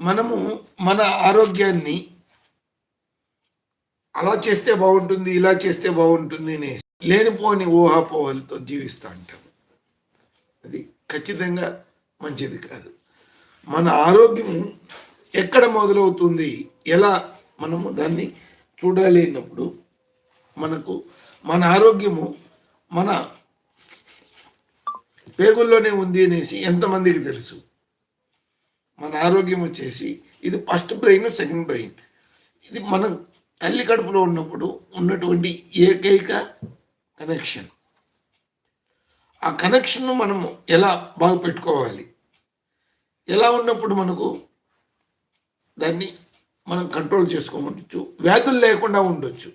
మనము మన ఆరోగ్యాన్ని అలా చేస్తే బాగుంటుంది ఇలా చేస్తే బాగుంటుంది అనే లేనిపోని ఊహాపోహలతో జీవిస్తూ ఉంటాం అది ఖచ్చితంగా మంచిది కాదు. మన ఆరోగ్యం ఎక్కడ మొదలవుతుంది ఎలా మనము దాన్ని చూడాలి అన్నప్పుడు మనకు మన ఆరోగ్యము మన పేగుల్లోనే ఉంది అనేసి ఎంతమందికి తెలుసు? మన ఆరోగ్యం వచ్చేసి ఇది ఫస్ట్ బ్రెయిన్ సెకండ్ బ్రెయిన్. ఇది మనం తల్లి కడుపులో ఉన్నప్పుడు ఉన్నటువంటి ఏకైక కనెక్షన్. ఆ కనెక్షన్ను మనము ఎలా బాగు పెట్టుకోవాలి? ఎలా ఉన్నప్పుడు మనకు దాన్ని మనం కంట్రోల్ చేసుకోవచ్చు? వ్యాధులు లేకుండా ఉండొచ్చు.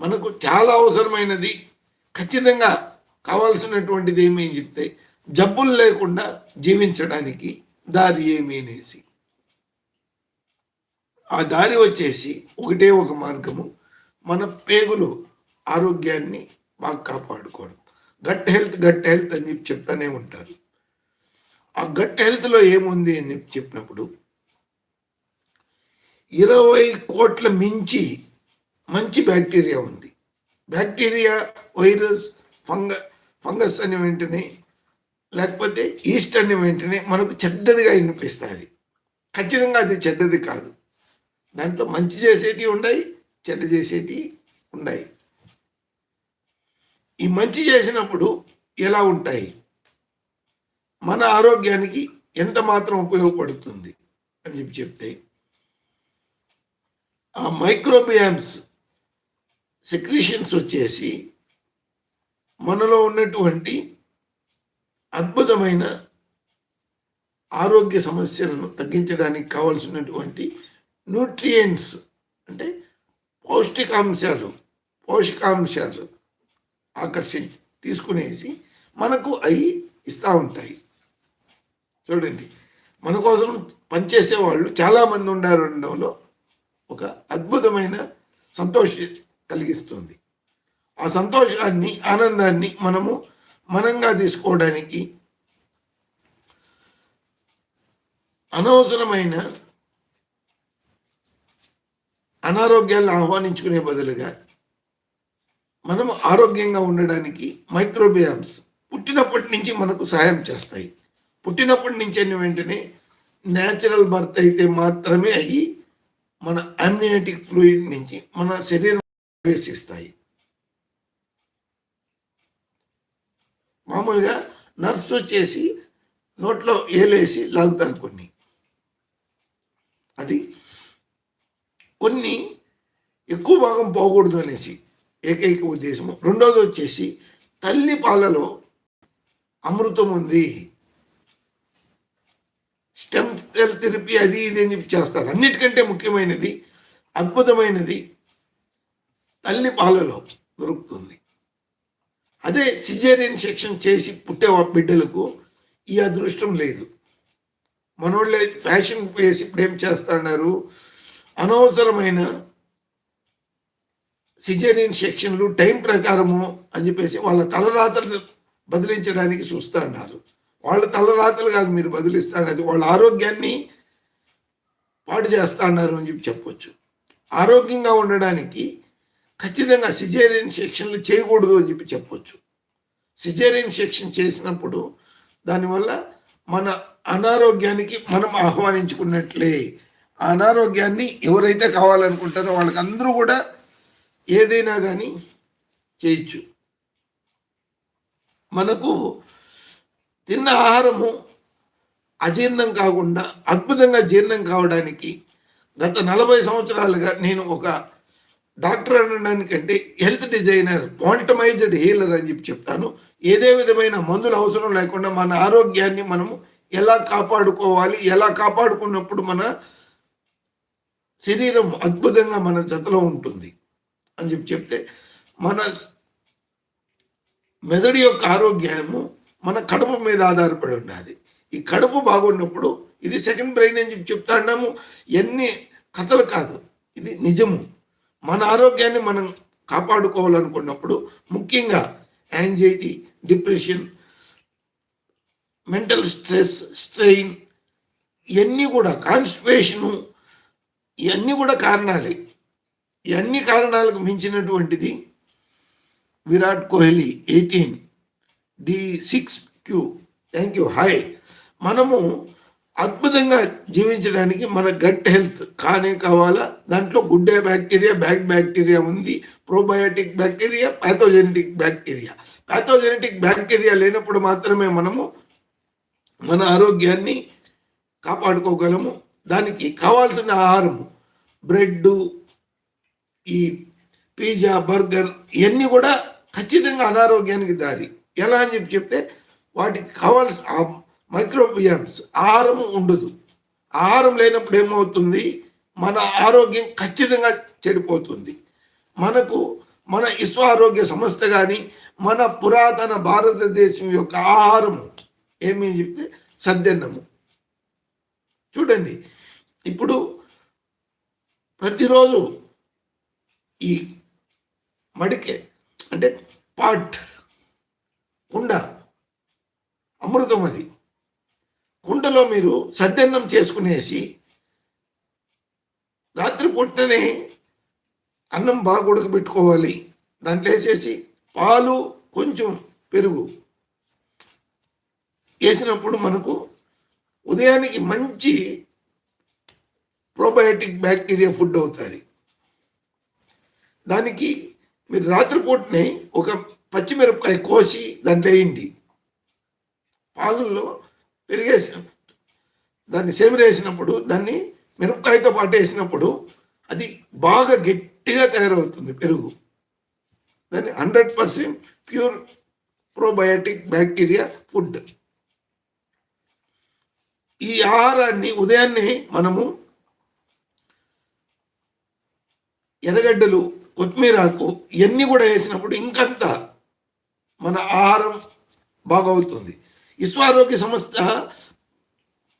మనకు చాలా అవసరమైనది ఖచ్చితంగా కావాల్సినటువంటిది ఏమేమి చెప్తే జబ్బులు లేకుండా జీవించడానికి దారి ఏమీ అనేసి. ఆ దారి వచ్చేసి ఒకటే ఒక మార్గము మన పేగులు ఆరోగ్యాన్ని బాగా కాపాడుకోవడం. గట్ హెల్త్ గట్ హెల్త్ అని చెప్పి చెప్తానే ఉంటారు. ఆ గట్ హెల్త్లో ఏముంది అని చెప్పి చెప్పినప్పుడు ఇరవై కోట్ల మించి మంచి బ్యాక్టీరియా ఉంది. బ్యాక్టీరియా వైరస్ ఫంగ ఫంగస్ అని వెంటనే లేకపోతే ఈస్ట్ అని వెంటనే మనకు చెడ్డదిగా వినిపిస్తుంది. ఖచ్చితంగా అది చెడ్డది కాదు. దాంట్లో మంచి చేసేటివి ఉన్నాయి చెడ్డ చేసేటివి ఉన్నాయి ఈ మంచి చేసినప్పుడు ఎలా ఉంటాయి? మన ఆరోగ్యానికి ఎంత మాత్రం ఉపయోగపడుతుంది అని చెప్పి చెప్తే ఆ మైక్రోబియామ్స్ సెక్రీషన్స్ వచ్చేసి మనలో ఉన్నటువంటి అద్భుతమైన ఆరోగ్య సమస్యలను తగ్గించడానికి కావలసినటువంటి న్యూట్రియంట్స్ అంటే పౌష్టికాంశాలు పోషకాంశాలు ఆకర్షి తీసుకునేసి మనకు అవి ఇస్తూ ఉంటాయి. చూడండి మన కోసం పనిచేసే వాళ్ళు చాలామంది ఉండారు ఉండడంలో ఒక అద్భుతమైన సంతోష కలిగిస్తుంది. ఆ సంతోషాన్ని ఆనందాన్ని మనము మనంగా తీసుకోవడానికి అనవసరమైన అనారోగ్యాలను ఆహ్వానించుకునే బదులుగా మనం ఆరోగ్యంగా ఉండడానికి మైక్రోబియామ్స్ పుట్టినప్పటి నుంచి మనకు సహాయం చేస్తాయి. పుట్టినప్పటి నుంచి అన్ని వెంటనే న్యాచురల్ బర్త్ అయితే మాత్రమే అయ్యి మన అమ్నియాటిక్ ఫ్లూయిడ్ నుంచి మన శరీరం ప్రవేశిస్తాయి. మామూలుగా నర్స్ వచ్చేసి నోట్లో ఏలేసి లాగుతారు కొన్ని. అది కొన్ని ఎక్కువ భాగం పోకూడదు అనేసి ఏకైక ఉద్దేశము. రెండోది వచ్చేసి తల్లి పాలలో అమృతం ఉంది. స్టెమ్ సెల్ థెరపీ అది ఇది అని చెప్పి చేస్తారు. అన్నిటికంటే ముఖ్యమైనది అద్భుతమైనది తల్లి పాలలో దొరుకుతుంది. అదే సిజేరియన్ సెక్షన్ చేసి పుట్టే బిడ్డలకు ఈ అదృష్టం లేదు. మనోళ్ళే ఫ్యాషన్ వేసి ఇప్పుడు ఏం చేస్తున్నారు? అనవసరమైన సిజేరియన్ సెక్షన్లు టైం ప్రకారము అని చెప్పేసి వాళ్ళ తలరాతలు బదిలించడానికి చూస్తున్నారు. వాళ్ళ తలరాతలు కాదు మీరు బదిలిస్తారు అది వాళ్ళ ఆరోగ్యాన్ని పాడు చేస్తున్నారు అని చెప్పి చెప్పొచ్చు. ఆరోగ్యంగా ఉండడానికి ఖచ్చితంగా సిజేరియన్ సెక్షన్లు చేయకూడదు అని చెప్పి చెప్పొచ్చు. సిజేరియన్ సెక్షన్ చేసినప్పుడు దానివల్ల మన అనారోగ్యానికి మనం ఆహ్వానించుకున్నట్లే. అనారోగ్యాన్ని ఎవరైతే కావాలనుకుంటారో వాళ్ళకి అందరూ కూడా ఏదైనా కానీ చేయొచ్చు. మనకు తిన్న ఆహారము అజీర్ణం కాకుండా అద్భుతంగా జీర్ణం కావడానికి గత నలభై సంవత్సరాలుగా నేను ఒక డాక్టర్ అనడానికంటే హెల్త్ డిజైనర్ క్వాంటమైజ్డ్ హీలర్ అని చెప్పి చెప్తాను. ఏదే విధమైన మందులు అవసరం లేకుండా మన ఆరోగ్యాన్ని మనము ఎలా కాపాడుకోవాలి ఎలా కాపాడుకున్నప్పుడు మన శరీరం అద్భుతంగా మన జతలో ఉంటుంది అని చెప్పి చెప్తే మన మెదడు యొక్క ఆరోగ్యము మన కడుపు మీద ఆధారపడి ఉన్నది ఈ కడుపు బాగున్నప్పుడు ఇది సెకండ్ బ్రెయిన్ అని చెప్పి చెప్తా ఉన్నాము ఎన్ని కథలు కాదు. ఇది నిజము. మన ఆరోగ్యాన్ని మనం కాపాడుకోవాలనుకున్నప్పుడు ముఖ్యంగా anxiety depression mental stress strain ఇవన్నీ కూడా కాన్స్టిపేషను ఇవన్నీ కూడా కారణాలే. ఇవన్నీ కారణాలకు మించినటువంటిది Virat Kohli eighteen D six Q. Thank you hi. మనము అద్భుతంగా జీవించడానికి మన గట్ హెల్త్ కానే కావాలా? దాంట్లో గుడ్డే బ్యాక్టీరియా బ్యాడ్ బ్యాక్టీరియా ఉంది. Probiotic bacteria pathogenetic bacteria. Pathogenetic bacteria లేనప్పుడు మాత్రమే మనము మన ఆరోగ్యాన్ని కాపాడుకోగలము. దానికి కావాల్సిన ఆహారము బ్రెడ్ ఈ పిజ్జా బర్గర్ ఇవన్నీ కూడా ఖచ్చితంగా అనారోగ్యానికి దారి. ఎలా అని చెప్పి చెప్తే వాటికి కావాల్సిన మైక్రోబియమ్స్ ఆహారం ఉండదు. ఆహారం లేనప్పుడు ఏమవుతుంది? మన ఆరోగ్యం ఖచ్చితంగా చెడిపోతుంది. మనకు మన విశ్వ ఆరోగ్య సంస్థ కానీ మన పురాతన భారతదేశం యొక్క ఆహారము ఏమి చెప్తే సద్దన్నము. చూడండి ఇప్పుడు ప్రతిరోజు ఈ మడికే అంటే పాట్ కుండ అమృతం అది కుండలో మీరు సద్దన్నం చేసుకునేసి రాత్రి పుట్టనే అన్నం బాగా ఉడకబెట్టుకోవాలి. దాంట్లో వేసేసి పాలు కొంచెం పెరుగు వేసినప్పుడు మనకు ఉదయానికి మంచి ప్రోబయోటిక్ బ్యాక్టీరియా ఫుడ్ అవుతుంది. దానికి మీరు రాత్రిపూటనే ఒక పచ్చిమిరపకాయ కోసి దాంట్లో వేయండి. పాలల్లో పెరిగేసిన దాన్ని సెమిరేసినప్పుడు దాన్ని మిరపకాయతో పాటు వేసినప్పుడు అది బాగా గట్టిగా తయారవుతుంది పెరుగు. దాన్ని hundred percent pure probiotic bacteria food. ఈ ఆహారాన్ని ఉదయాన్నే మనము ఎర్రగడ్డలు కొత్తిమీరాకు ఇవన్నీ కూడా వేసినప్పుడు ఇంకంత మన ఆహారం బాగవుతుంది. విశ్వారోగ్య సంస్థ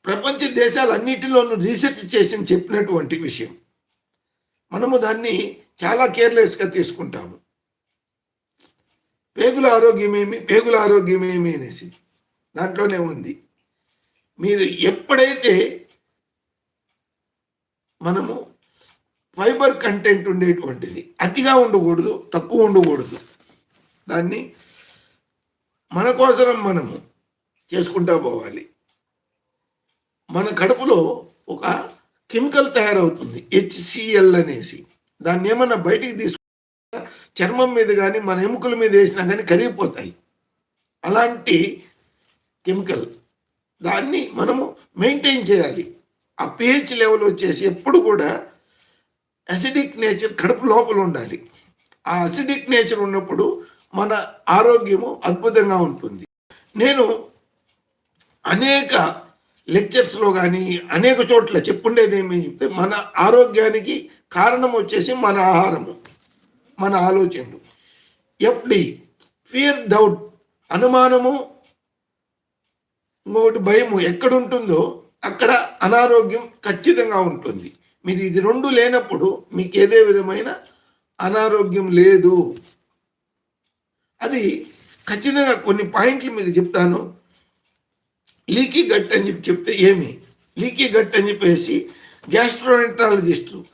ప్రపంచ దేశాలన్నిటిలోనూ రీసెర్చ్ చేసి చెప్పినటువంటి విషయం. మనము దాన్ని చాలా కేర్లెస్గా తీసుకుంటాము. పేగుల ఆరోగ్యమేమి పేగుల ఆరోగ్యమేమి అనేసి దాంట్లోనే ఉంది. మీరు ఎప్పుడైతే మనము ఫైబర్ కంటెంట్ ఉండేటువంటిది అతిగా ఉండకూడదు తక్కువ ఉండకూడదు దాన్ని మన కోసం మనము చేసుకుంటా పోవాలి. మన కడుపులో ఒక కెమికల్ తయారవుతుంది హెచ్సిఎల్ అనేసి. దాన్ని ఏమన్నా బయటికి తీసుకు చర్మం మీద కానీ మన ఎముకల మీద వేసినా కానీ కరిగిపోతాయి. అలాంటి కెమికల్ దాన్ని మనము మెయింటైన్ చేయాలి. ఆ పిహెచ్ లెవెల్ వచ్చేసి ఎప్పుడు కూడా అసిడిక్ నేచర్ కడుపు లోపల ఉండాలి. ఆ అసిడిక్ నేచర్ ఉన్నప్పుడు మన ఆరోగ్యము అద్భుతంగా ఉంటుంది. నేను అనేక లెక్చర్స్లో కానీ అనేక చోట్ల చెప్పుండేది ఏమి చెప్తే మన ఆరోగ్యానికి కారణం వచ్చేసి మన ఆహారము మన ఆలోచనలు. ఎఫ్డి ఫియర్ డౌట్ అనుమానము ఇంకొకటి భయము ఎక్కడుంటుందో అక్కడ అనారోగ్యం ఖచ్చితంగా ఉంటుంది. మీరు ఇది రెండు లేనప్పుడు మీకు ఏదే విధమైన అనారోగ్యం లేదు. అది ఖచ్చితంగా కొన్ని పాయింట్లు మీకు చెప్తాను. లీకీ గట్ అని చెప్పి చెప్తే ఏమి? లీకీ గట్ అని చెప్పేసి గ్యాస్ట్రోఎంట్రాలజిస్టు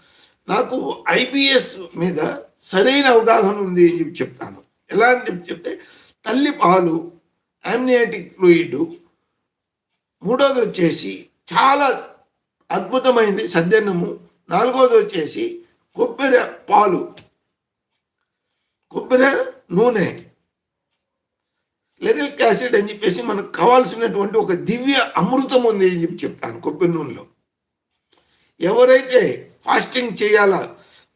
నాకు ఐబిఎస్ మీద సరైన అవగాహన ఉంది అని చెప్పి చెప్తాను. ఎలా అని చెప్పి చెప్తే తల్లి పాలు యామ్నియాటిక్ ఫ్లూయిడ్ మూడోది వచ్చేసి చాలా అద్భుతమైంది సద్దెన్నము నాలుగోది వచ్చేసి కొబ్బరి పాలు. కొబ్బరి నూనె. లెరిక్ యాసిడ్ అని చెప్పేసి మనకు కావాల్సినటువంటి ఒక దివ్య అమృతం ఉంది అని చెప్పి చెప్తాను కొబ్బరి నూనెలో. ఎవరైతే ఫాస్టింగ్ చేయాలా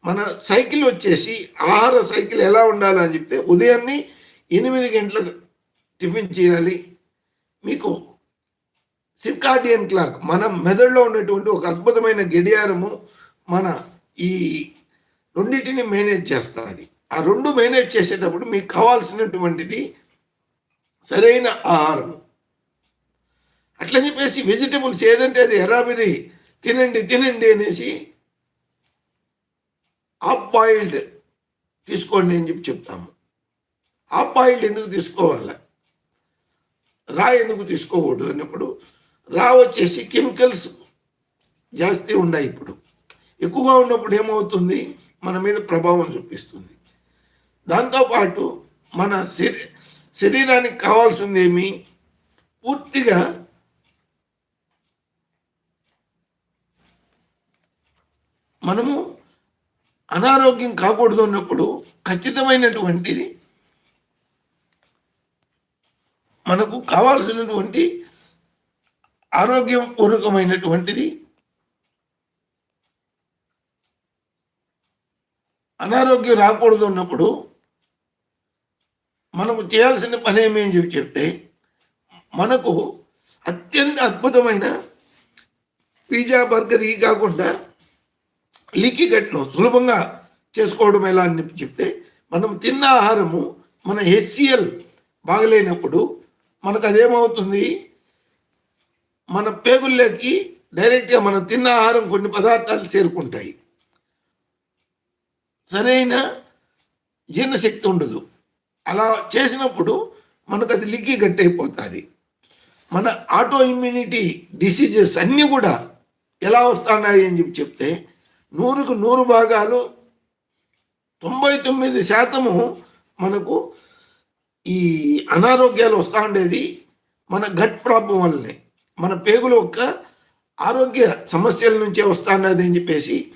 మన సైకిల్ వచ్చేసి ఆహార సైకిల్ ఎలా ఉండాలని చెప్తే ఉదయాన్నే ఎనిమిది గంటలకు టిఫిన్ చేయాలి. మీకు సిర్కాడియన్ క్లాక్ మన మెదడులో ఉన్నటువంటి ఒక అద్భుతమైన గడియారము మన ఈ రెండింటిని మేనేజ్ చేస్తుంది. ఆ రెండు మేనేజ్ చేసేటప్పుడు మీకు కావాల్సినటువంటిది సరైన ఆహారం. అట్లని చెప్పేసి వెజిటబుల్స్ ఏదంటే అది ఎర్రాబిరి తినండి తినండి అనేసి హాఫ్ బాయిల్డ్ తీసుకోండి అని చెప్పి చెప్తాము. హాఫ్ బాయిల్డ్ ఎందుకు తీసుకోవాలి? రా ఎందుకు తీసుకోకూడదు అన్నప్పుడు రా వచ్చేసి కెమికల్స్ జాస్తి ఉన్నాయి ఇప్పుడు. ఎక్కువగా ఉన్నప్పుడు ఏమవుతుంది? మన మీద ప్రభావం చూపిస్తుంది. దాంతోపాటు మన శరీర శరీరానికి కావాల్సింది ఏమి? పూర్తిగా మనము అనారోగ్యం కాకూడదు అన్నప్పుడు ఖచ్చితమైనటువంటిది మనకు కావాల్సినటువంటి ఆరోగ్యపూర్వకమైనటువంటిది అనారోగ్యం రాకూడదు అన్నప్పుడు మనము చేయాల్సిన పని ఏమేమి చెప్పి చెప్తే మనకు అత్యంత అద్భుతమైన పిజ్జా బర్గర్ ఈ కాకుండా లీకీ గట్ను సులభంగా చేసుకోవడం ఎలా అని చెప్తే మనం తిన్న ఆహారము మన హెచ్సిఎల్ బాగలేనప్పుడు మనకు అదేమవుతుంది? మన పేగుల్లోకి డైరెక్ట్గా మనం తిన్న ఆహారం కొన్ని పదార్థాలు చేరుకుంటాయి. సరైన జీర్ణశక్తి ఉండదు. అలా చేసినప్పుడు మనకు అది లిక్కి గట్టయిపోతుంది మన ఆటో ఇమ్యూనిటీ డిసీజెస్ అన్నీ కూడా ఎలా వస్తున్నాయి అని చెప్పి చెప్తే నూరుకు నూరు భాగాలు తొంభై తొమ్మిది శాతము మనకు ఈ అనారోగ్యాలు వస్తూ ఉండేది మన గట్ ప్రాబ్లం వల్లనే. మన పేగుల యొక్క ఆరోగ్య సమస్యల నుంచే వస్తూ అని చెప్పేసి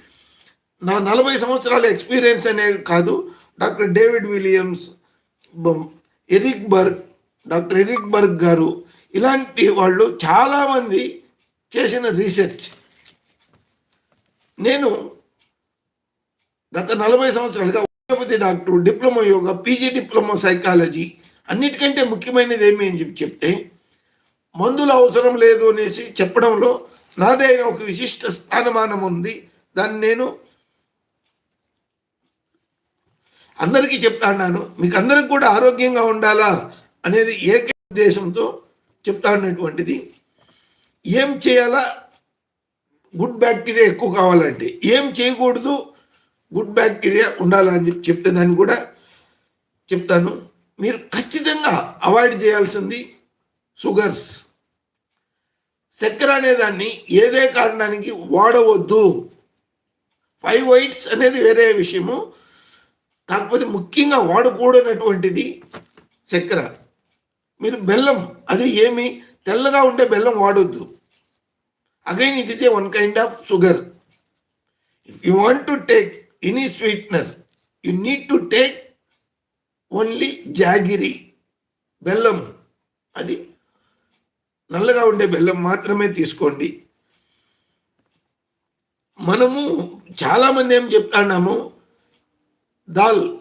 నా నలభై సంవత్సరాల ఎక్స్పీరియన్స్ అనేది కాదు doctor David Williams Eric Berg doctor Eric Berg గారు ఇలాంటి వాళ్ళు చాలామంది చేసిన రీసెర్చ్. నేను గత నలభై సంవత్సరాలుగా homeopathy doctor diploma yoga PG diploma psychology అన్నిటికంటే ముఖ్యమైనది ఏమి అని చెప్పి చెప్తే మందులు అవసరం లేదు అనేసి చెప్పడంలో నాదైన ఒక విశిష్ట స్థానమానం ఉంది. దాన్ని నేను అందరికీ చెప్తాన్నాను. మీకు అందరికి కూడా ఆరోగ్యంగా ఉండాలా అనేది ఏకే ఉద్దేశంతో చెప్తానటువంటిది. ఏం చేయాలా? గుడ్ బ్యాక్టీరియా ఎక్కువ కావాలంటే. ఏం చేయకూడదు? గుడ్ బ్యాక్టీరియా ఉండాలని చెప్పి చెప్తే దాన్ని కూడా చెప్తాను. మీరు ఖచ్చితంగా అవాయిడ్ చేయాల్సింది షుగర్స్. చక్కెర అనేదాన్ని ఏదే కారణానికి వాడవద్దు. ఫైవ్ వైట్స్ అనేది వేరే విషయము. కాకపోతే ముఖ్యంగా వాడకూడనటువంటిది చక్కెర. మీరు బెల్లం అది ఏమి? తెల్లగా ఉండే బెల్లం వాడొద్దు. Again it is a one kind of sugar if you want to take any sweetener you need to take only jaggery బెల్లం. అది నల్లగా ఉండే బెల్లం మాత్రమే తీసుకోండి. మనము చాలామంది ఏం చెప్తాన్నాము? దాల్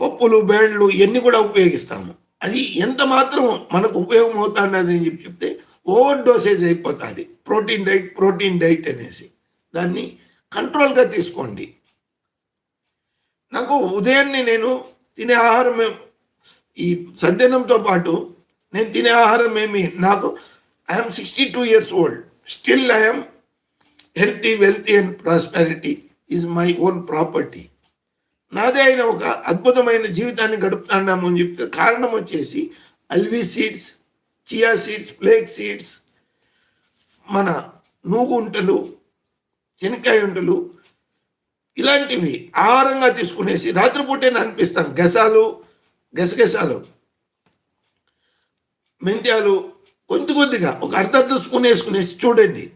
పప్పులు బేళ్ళు ఇవన్నీ కూడా ఉపయోగిస్తాము. అది ఎంత మాత్రం మనకు ఉపయోగం అవుతాడని అని చెప్పి చెప్తే ఓవర్ డోసేజ్ అయిపోతుంది. ప్రోటీన్ డైట్ ప్రోటీన్ డైట్ అనేసి. దాన్ని కంట్రోల్గా తీసుకోండి. నాకు ఉదయాన్నే నేను తినే ఆహారం ఏం- ఈ సద్దనంతో పాటు నేను తినే ఆహారం ఏమి నాకు I'm sixty two years old. Still I'm healthy wealthy and prosperity is my own property. నాదే అయిన ఒక అద్భుతమైన జీవితాన్ని గడుపుతున్నాము అని చెప్తే కారణం వచ్చేసి Alvi seeds chia seeds flax seeds మన నూగు ఉంటలు శనక్కాయ ఉంటలు ఇలాంటివి ఆహారంగా తీసుకునేసి రాత్రిపూటే అనిపిస్తాం గసాలు గసగసాలు మెంత్యాలు కొద్ది కొద్దిగా ఒక అర్ధ అర్ధ వేసుకునేసి చూడండి.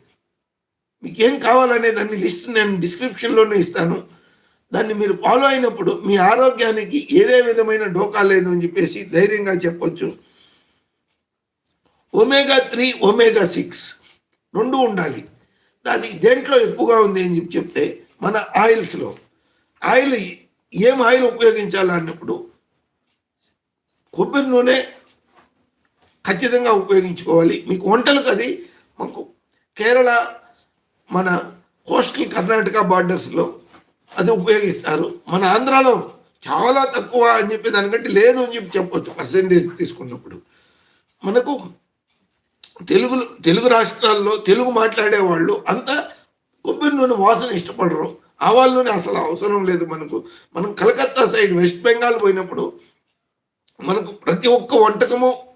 మీకు ఏం కావాలనే దాన్ని లిస్ట్ నేను డిస్క్రిప్షన్లోనే ఇస్తాను. దాన్ని మీరు ఫాలో అయినప్పుడు మీ ఆరోగ్యానికి ఏదే విధమైన డోకా లేదు అని చెప్పేసి ధైర్యంగా చెప్పొచ్చు. ఒమేగా త్రీ ఒమేగా సిక్స్ రెండు ఉండాలి. అది దేంట్లో ఎక్కువగా ఉంది అని చెప్పి చెప్తే మన ఆయిల్స్లో ఆయిల్ ఏం ఆయిల్ ఉపయోగించాలన్నప్పుడు కొబ్బరి నూనె ఖచ్చితంగా ఉపయోగించుకోవాలి. మీకు వంటలకు అది మాకు కేరళ మన కోస్టల్ కర్ణాటక బార్డర్స్లో అది ఉపయోగిస్తారు. మన ఆంధ్రాలో చాలా తక్కువ అని చెప్పి దానికంటే లేదు అని చెప్పి చెప్పొచ్చు పర్సంటేజ్ తీసుకున్నప్పుడు. మనకు తెలుగు తెలుగు రాష్ట్రాల్లో తెలుగు మాట్లాడే వాళ్ళు అంత కొబ్బరి నూనె వాసన ఇష్టపడరు. ఆవాల నూనె అసలు అవసరం లేదు మనకు. మనం కలకత్తా సైడ్ వెస్ట్ బెంగాల్ పోయినప్పుడు మనకు ప్రతి ఒక్క వంటకము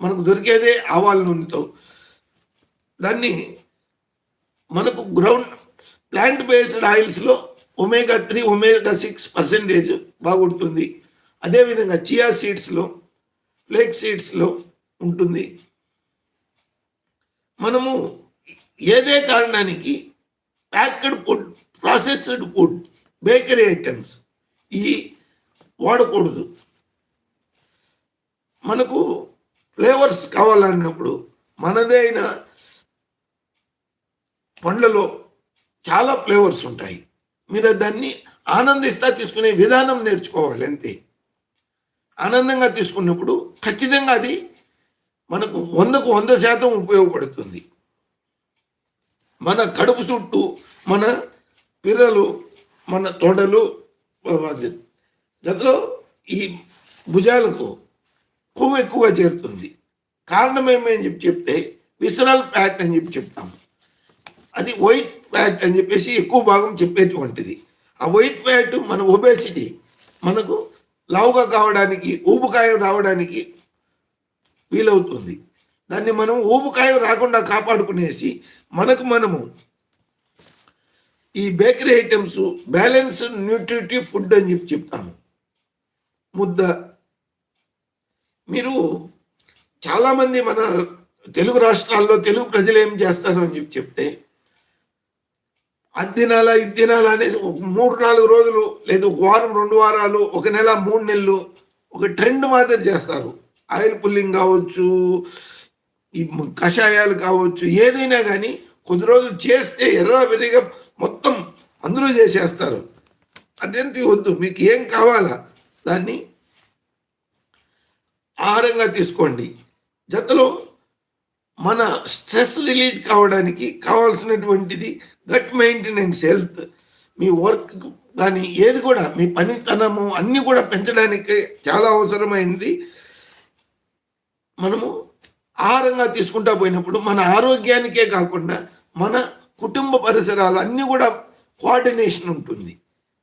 మనకు దొరికేదే ఆవాల నూనెతో. దాన్ని మనకు ground plant based ఆయిల్స్లో omega three omega six percentage బాగుంటుంది. అదేవిధంగా చియా సీడ్స్లో ఫ్లేక్ సీడ్స్లో ఉంటుంది. మనము ఏదే కారణానికి packed food processed food bakery items ఈ వాడకూడదు. మనకు ఫ్లేవర్స్ కావాలన్నప్పుడు మనదే అయిన పండ్లలో చాలా ఫ్లేవర్స్ ఉంటాయి. మీరు దాన్ని ఆనందిస్తా తీసుకునే విధానం నేర్చుకోవాలి అంతే. ఆనందంగా తీసుకున్నప్పుడు ఖచ్చితంగా అది మనకు వందకు వంద శాతం ఉపయోగపడుతుంది. మన కడుపు చుట్టూ మన పిల్లలు మన తోడలు గదిలో ఈ భుజాలకు కొవ్వు ఎక్కువగా చేరుతుంది. కారణం ఏమని చెప్పి చెప్తే విసరల్ ఫ్యాట్ అని చెప్పి చెప్తాము. అది వైట్ ఫ్యాట్ అని చెప్పేసి ఎక్కువ భాగం చెప్పేటువంటిది. ఆ వైట్ ఫ్యాట్ మన ఒబేసిటీ మనకు లావుగా కావడానికి ఊబకాయం రావడానికి వీలవుతుంది. దాన్ని మనం ఊబకాయం రాకుండా కాపాడుకునేసి మనకు మనము ఈ bakery items balance nutritive food అని చెప్పి చెప్తాము. ముద్ద. మీరు చాలామంది మన తెలుగు రాష్ట్రాల్లో తెలుగు ప్రజలు ఏం చేస్తారు అని చెప్పి చెప్తే అది తినాలా ఇది అనేసి ఒక మూడు నాలుగు రోజులు లేదు ఒక వారం రెండు వారాలు ఒక నెల మూడు నెలలు ఒక ట్రెండ్ మాదిరి చేస్తారు. ఆయిల్ పుల్లింగ్ కావచ్చు ఈ కషాయాలు కావచ్చు ఏదైనా కానీ కొద్ది రోజులు చేస్తే ఎర్ర విరిగా మొత్తం అందరూ చేసేస్తారు. అదేంటి వద్దు మీకు ఏం కావాలా దాన్ని ఆహారంగా తీసుకోండి. జతలో మన స్ట్రెస్ రిలీజ్ కావడానికి కావాల్సినటువంటిది గట్ మెయింటెనెన్స్ హెల్త్. మీ వర్క్ కానీ ఏది కూడా మీ పనితనము అన్నీ కూడా పెంచడానికి చాలా అవసరమైంది. మనము ఆహారంగా తీసుకుంటా పోయినప్పుడు మన ఆరోగ్యానికే కాకుండా మన కుటుంబ పరిసరాలు అన్నీ కూడా కోఆర్డినేషన్ ఉంటుంది.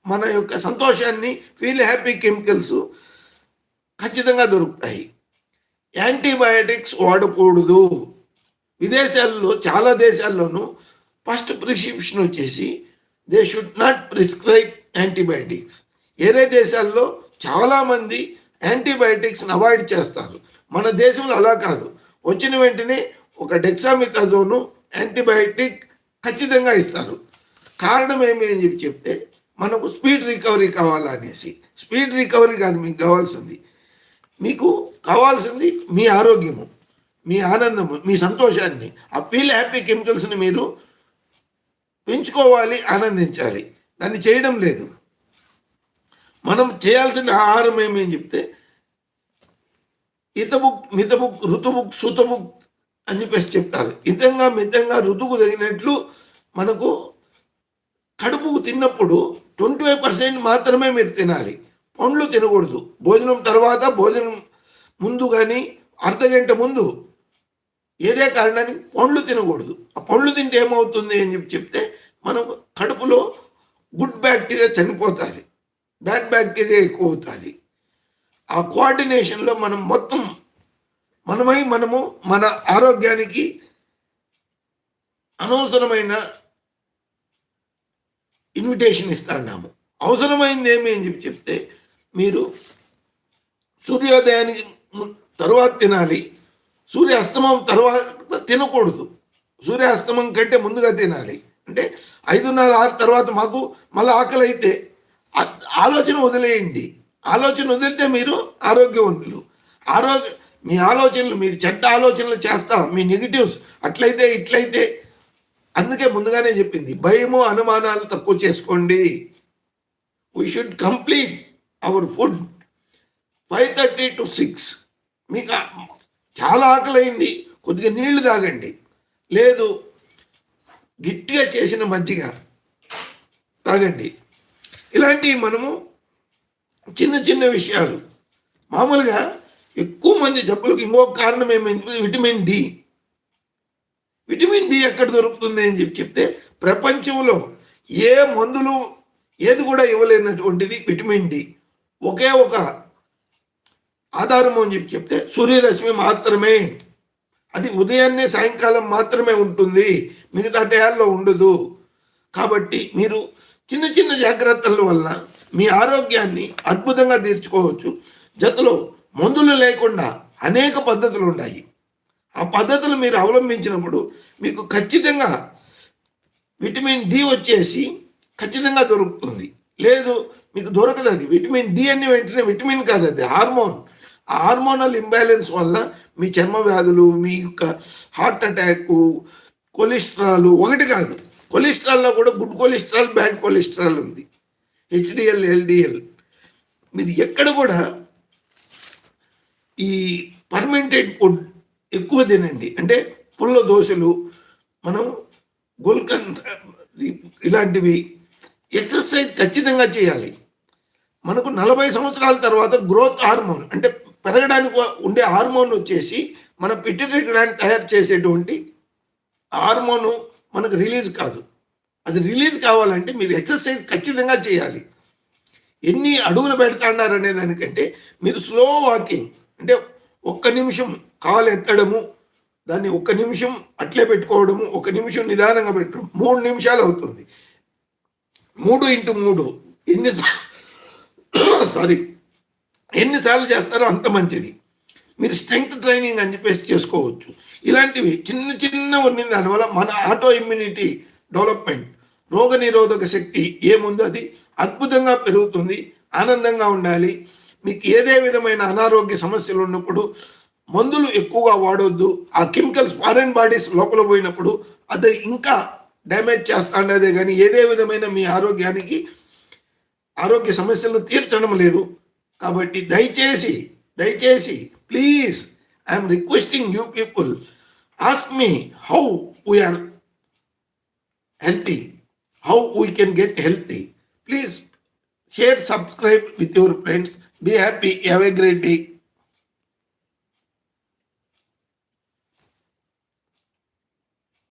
మన యొక్క సంతోషాన్ని ఫీల్ హ్యాపీ కెమికల్స్ ఖచ్చితంగా దొరుకుతాయి. యాంటీబయాటిక్స్ వాడకూడదు. విదేశాల్లో చాలా దేశాల్లోనూ ఫస్ట్ ప్రిస్క్రిప్షన్ వచ్చేసి they should not prescribe antibiotics. వేరే దేశాల్లో చాలామంది యాంటీబయాటిక్స్ని అవాయిడ్ చేస్తారు. మన దేశంలో అలా కాదు. వచ్చిన వెంటనే ఒక డెక్సామిథాజోను యాంటీబయాటిక్ ఖచ్చితంగా ఇస్తారు. కారణం ఏమి అని చెప్పి చెప్తే మనకు స్పీడ్ రికవరీ కావాలనేసి. స్పీడ్ రికవరీ కాదు మీకు కావాల్సింది. మీకు కావాల్సింది మీ ఆరోగ్యము. మీ ఆనందము మీ సంతోషాన్ని ఆ ఫీల్ హ్యాపీ కెమికల్స్ని మీరు పెంచుకోవాలి ఆనందించాలి. దాన్ని చేయడం లేదు. మనం చేయాల్సిన ఆహారం ఏమి అని చెప్తే ఇతబుక్ మితబుక్ ఋతుబుక్ సుతబుక్ అని చెప్పేసి చెప్తారు. ఇతంగా మితంగా ఋతుకు తగినట్లు మనకు కడుపు తిన్నప్పుడు ట్వంటీ ఫైవ్ పర్సెంట్ మాత్రమే మీరు తినాలి. పండ్లు తినకూడదు. భోజనం తర్వాత భోజనం ముందు కానీ అర్ధ గంట ముందు ఏదే కారణానికి పండ్లు తినకూడదు. ఆ పండ్లు తింటే ఏమవుతుంది అని చెప్పి చెప్తే మనం కడుపులో గుడ్ బ్యాక్టీరియా చనిపోతుంది. బ్యాడ్ బ్యాక్టీరియా ఎక్కువ అవుతుంది ఆ కోఆర్డినేషన్లో మనం మొత్తం మనమై మనము మన ఆరోగ్యానికి అనవసరమైన ఇన్విటేషన్ ఇస్తున్నాము. అవసరమైంది ఏమి అని చెప్పి చెప్తే మీరు సూర్యోదయానికి తర్వాత తరువాత తినాలి. సూర్యాస్తమం తర్వాత తినకూడదు. సూర్యాస్తమం కంటే ముందుగా తినాలి. అంటే ఐదున్నర ఆరు తర్వాత మాకు మళ్ళీ ఆకలి అయితే ఆలోచన వదిలేయండి. ఆలోచన వదిలితే మీరు ఆరోగ్యవంతులు. ఆరోగ్య మీ ఆలోచనలు మీరు చెడ్డ ఆలోచనలు చేస్తా. మీ నెగిటివ్స్ అట్లయితే ఇట్లయితే. అందుకే ముందుగానే చెప్పింది భయము అనుమానాలు తక్కువ చేసుకోండి. We should complete our food five thirty to six మీకు చాలా ఆకలైంది. కొద్దిగా నీళ్ళు తాగండి. లేదు గట్టిగా చేసిన మజ్జిగ తాగండి. ఇలాంటివి మనము చిన్న చిన్న విషయాలు. మామూలుగా ఎక్కువ మంది జబ్బులకు ఇంకొక కారణం ఏమైంది? Vitamin D. విటమిన్ డి ఎక్కడ దొరుకుతుంది అని చెప్పి చెప్తే ప్రపంచంలో ఏ మందులు ఏది కూడా ఇవ్వలేనటువంటిది విటమిన్ డి. ఒకే ఒక ఆధారము అని చెప్పి చెప్తే సూర్యరశ్మి మాత్రమే. అది ఉదయాన్నే సాయంకాలం మాత్రమే ఉంటుంది. మిగతా టయాల్లో ఉండదు. కాబట్టి మీరు చిన్న చిన్న జాగ్రత్తల వల్ల మీ ఆరోగ్యాన్ని అద్భుతంగా తీర్చుకోవచ్చు. జతలో మందులు లేకుండా అనేక పద్ధతులు ఉన్నాయి. ఆ పద్ధతులు మీరు అవలంబించినప్పుడు మీకు ఖచ్చితంగా విటమిన్ డి వచ్చేసి ఖచ్చితంగా దొరుకుతుంది. లేదు మీకు దొరకదు అది. విటమిన్ డి అని వెంటనే విటమిన్ కాదు అది హార్మోన్. ఆ హార్మోనల్ ఇంబ్యాలెన్స్ వల్ల మీ చర్మ వ్యాధులు మీ యొక్క హార్ట్ అటాక్ కొలెస్ట్రాల్ ఒకటి కాదు కొలెస్ట్రాల్లో కూడా గుడ్ కొలెస్ట్రాల్ బ్యాడ్ కొలెస్ట్రాల్ ఉంది. హెచ్డిఎల్ ఎల్డిఎల్. మీరు ఎక్కడ కూడా ఈ పర్మెంటెడ్ ఫుడ్ ఎక్కువ తినండి. అంటే పుల్ల దోశలు మనం గుల్కన్ ఇలాంటివి ఎక్సర్సైజ్ ఖచ్చితంగా చేయాలి. మనకు నలభై సంవత్సరాల తర్వాత గ్రోత్ హార్మోన్ అంటే పెరగడానికి ఉండే హార్మోన్ వచ్చేసి మన పిట్యూటరీ గ్లాండ్ తయారు చేసేటువంటి హార్మోను మనకు రిలీజ్ కాదు. అది రిలీజ్ కావాలంటే మీరు ఎక్సర్సైజ్ ఖచ్చితంగా చేయాలి. ఎన్ని అడుగులు పెడతాడారు అనే దానికంటే మీరు స్లో వాకింగ్ అంటే ఒక్క నిమిషం కాలు ఎత్తడము దాన్ని ఒక్క నిమిషం అట్లే పెట్టుకోవడము ఒక నిమిషం నిదానంగా పెట్టడం మూడు నిమిషాలు అవుతుంది. మూడు ఇంటూ మూడు ఎన్ని సారీ ఎన్నిసార్లు చేస్తారో అంత మంచిది. మీరు స్ట్రెంగ్త్ ట్రైనింగ్ అని చెప్పేసి చేసుకోవచ్చు. ఇలాంటివి చిన్న చిన్న ఉన్న దానివల్ల మన ఆటో ఇమ్యూనిటీ డెవలప్మెంట్ రోగ నిరోధక శక్తి ఏముందో అది అద్భుతంగా పెరుగుతుంది ఆనందంగా ఉండాలి. మీకు ఏదే విధమైన అనారోగ్య సమస్యలు ఉన్నప్పుడు మందులు ఎక్కువగా వాడొద్దు. ఆ కెమికల్స్ ఫారెన్ బాడీస్ లోపల పోయినప్పుడు అది ఇంకా డ్యామేజ్ చేస్తాండదే కానీ ఏదే విధమైన మీ ఆరోగ్యానికి ఆరోగ్య సమస్యలను తీర్చడం లేదు. కాబట్టి దయచేసి దయచేసి please I am requesting you people ask me how we are healthy, how we can get healthy. Please share, subscribe with your friends. Be happy. Have a great day.